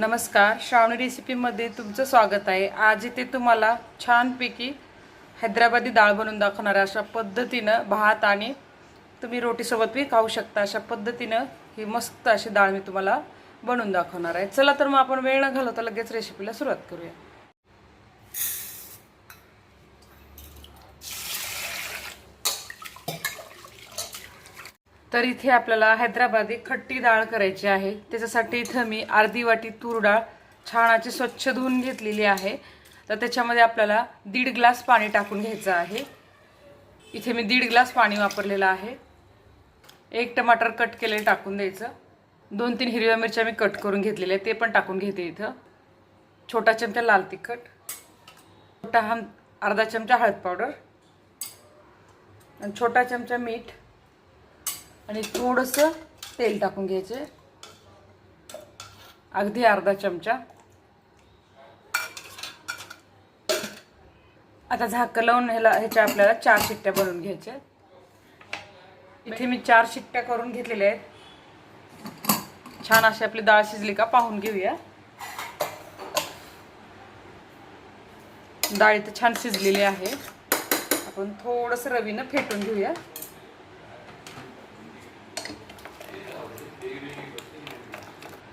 नमस्कार श्रावणी रेसिपीमध्ये तुमचं स्वागत आहे. आज इथे तुम्हाला छानपैकी हैदराबादी डाळ बनवून दाखवणार आहे. अशा पद्धतीनं भात आणि तुम्ही रोटीसोबत बी खाऊ शकता. अशा पद्धतीनं ही मस्त अशी डाळ मी तुम्हाला बनवून दाखवणार आहे. चला तर मग आपण वेळ न घालवता लगेच रेसिपीला सुरुवात करूया. तर इथे आपल्याला हैदराबादी खट्टी डाळ करायची आहे. त्याच्यासाठी इथं मी अर्धी वाटी तूर डाळ छानाची स्वच्छ धुवून घेतलेली आहे. तर त्याच्यामध्ये आपल्याला दीड ग्लास पाणी टाकून घ्यायचं आहे. इथे मी दीड ग्लास पाणी वापरलेलं आहे. एक टमाटर कट केलेलं टाकून द्यायचं. दोन तीन हिरव्या मिरच्या मी कट करून घेतलेल्या ते पण टाकून घेते इथं. छोटा चमचा लाल तिखट. छोटा हा अर्धा चमचा हळद पावडर. आणि छोटा चमचा मीठ. आणि थोडंसं तेल टाकून घ्यायचे. अगदी अर्धा चमचा. आता झाकं लावून ह्याला ह्याच्या आपल्याला चार शिट्ट्या बनवून घ्यायच्या इथे मी चार शिट्ट्या करून घेतलेल्या आहेत. छान अशी आपली डाळ शिजली का पाहून घेऊया. डाळ इथं छान शिजलेली आहे. आपण थोडंसं रवीनं फेटून घेऊया.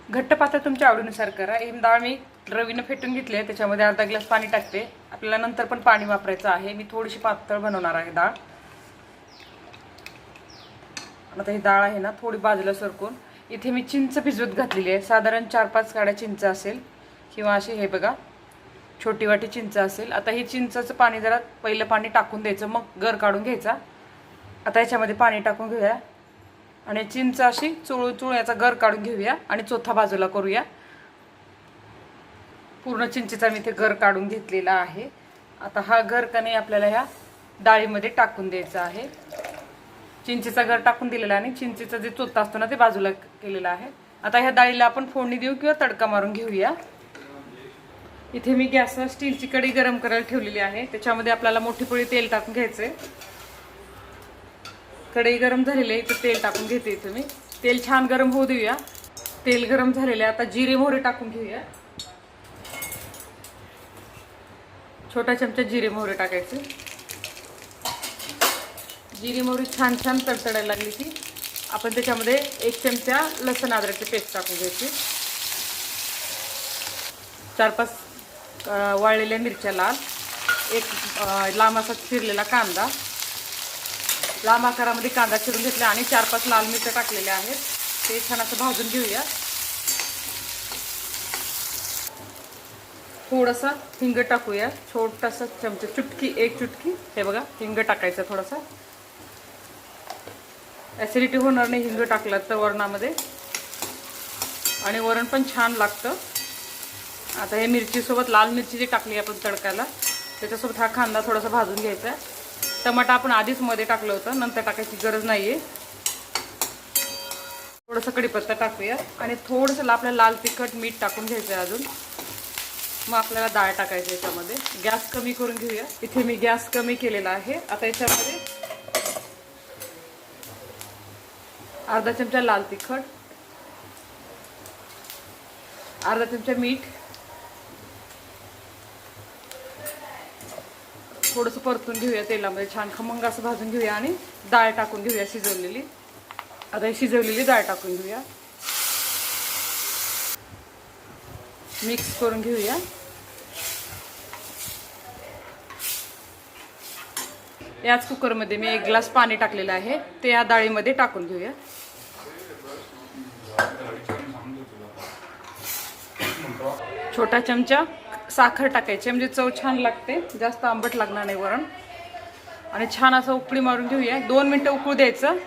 घट्ट पातळ तुमच्या आवडीनुसार करा. ही डाळ मी रवीनं फेटून घेतली आहे त्याच्यामध्ये अर्धा ग्लास पाणी टाकते. आपल्याला नंतर पण पाणी वापरायचं आहे. मी थोडीशी पातळ बनवणार आहे डाळ. आता ही डाळ आहे ना थोडी बाजूला सरकून. इथे मी चिंच भिजवत घातलेली आहे. साधारण चार पाच काड्या चिंच असेल किंवा अशी हे बघा छोटी वाटी चिंच असेल. आता ही चिंचाचं पाणी जरा पहिलं पाणी टाकून द्यायचं. मग गर काढून घ्यायचा. आता याच्यामध्ये पाणी टाकून घेऊया. आणि चिंच अशी चुळू चुळू याचा गर काढून घेऊया आणि चौथा बाजूला करूया. पूर्ण चिंचेचा मी ते गर काढून घेतलेला आहे. आता हा गर का नाही आपल्याला ह्या डाळीमध्ये टाकून द्यायचा आहे. चिंचेचा गर टाकून दिलेला आहे आणि चिंचेचा जे चोथा असतो ना ते बाजूला केलेला आहे. आता ह्या डाळीला आपण फोडणी देऊ किंवा तडका मारून घेऊया. इथे मी गॅसवर स्टीलची कढी गरम करायला ठेवलेली आहे. त्याच्यामध्ये आपल्याला मोठी पोळी तेल टाकून घ्यायचे. कढई गरम झालेली आहे इथं तेल टाकून घेते इथं मी तेल छान गरम होऊ देऊया. तेल गरम झालेले आहे आता जिरे मोहरे टाकून घेऊया. छोटा चमचा जिरे मोहरे टाकायचे. जिरे मोहरी छान छान तडतडायला लागली की आपण त्याच्यामध्ये एक चमचा लसण अद्रकची पेस्ट टाकून घ्यायची. चार पाच वाळलेल्या मिरच्या लाल एक लांब असा चिरलेला कांदा. लांब आकारामध्ये कांदा चिरून घेतला आणि चार पाच लाल मिरच्या टाकलेल्या आहेत. ते छान असं भाजून घेऊया. थोडासा हिंग टाकूया. छोटासा चमचा चुटकी एक चुटकी. हे बघा हिंग टाकायचं थोडासा. ॲसिडिटी होणार नाही हिंग टाकलं तर वरणामध्ये. आणि वरण पण छान लागतं. आता हे मिरचीसोबत लाल मिरची जी टाकली आपण तडकायला त्याच्यासोबत हा कांदा थोडासा भाजून घ्यायचा आहे. टमाटा आपण आधीच मध्ये टाकलं होतं. नंतर टाकायची गरज नाही आहे थोडंसं कढीपत्ता टाकूया. आणि थोडंसं आपल्याला लाल तिखट मीठ टाकून घ्यायचं आहे अजून. मग आपल्याला डाळ टाकायची याच्यामध्ये. गॅस कमी करून घेऊया. इथे मी गॅस कमी केलेला आहे. आता याच्यामध्ये अर्धा चमचा लाल तिखट अर्धा चमचा मीठ थोडंसं परतून घेऊया तेलामध्ये छान खमंग असं भाजून घेऊया आणि डाळ टाकून घेऊया शिजवलेली. आता ही शिजवलेली डाळ टाकून घेऊया. मिक्स करून घेऊया. याच कुकरमध्ये मी एक ग्लास पाणी टाकलेलं आहे. ते या डाळीमध्ये टाकून घेऊया. छोटा चमचा साखर टाकायची म्हणजे चव छान लागते. जास्त आंबट लागणार नाही वरण. आणि छान असं उकळी मारून घेऊया. दोन मिनटं उकळू द्यायचं.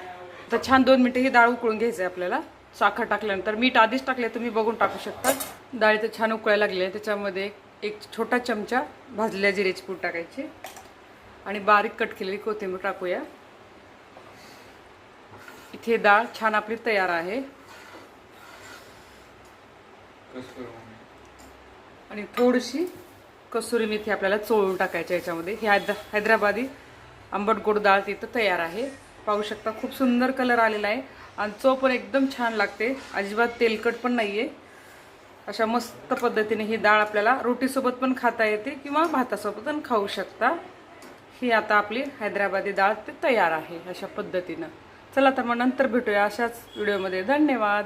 तर छान दोन मिनटं ही डाळ उकळून घ्यायचं आहे आपल्याला. साखर टाकल्यानंतर. मीठ आधीच टाकले तुम्ही बघून टाकू शकता. डाळी तर छान उकळायला लागली आहे त्याच्यामध्ये एक छोटा चमचा भाजलेल्या जिऱ्याची पूड टाकायची. आणि बारीक कट केलेली कोथिंबीर टाकूया. इथे डाळ छान आपली तयार आहे. आणि थोडीशी कसुरी मेथी आपल्याला चोळून टाकायची याच्यामध्ये. ही हैद हैदराबादी आंबट गोड डाळ तिथं तयार आहे. पाहू शकता खूप सुंदर कलर आलेला आहे. आणि चव पण एकदम छान लागते. अजिबात तेलकट पण नाही आहे अशा मस्त पद्धतीने ही डाळ आपल्याला रोटीसोबत पण खाता येते किंवा भातासोबत पण खाऊ शकता. ही आता आपली हैदराबादी डाळ ते तयार आहे अशा पद्धतीनं. चला तर मग नंतर भेटूया अशाच व्हिडिओमध्ये धन्यवाद.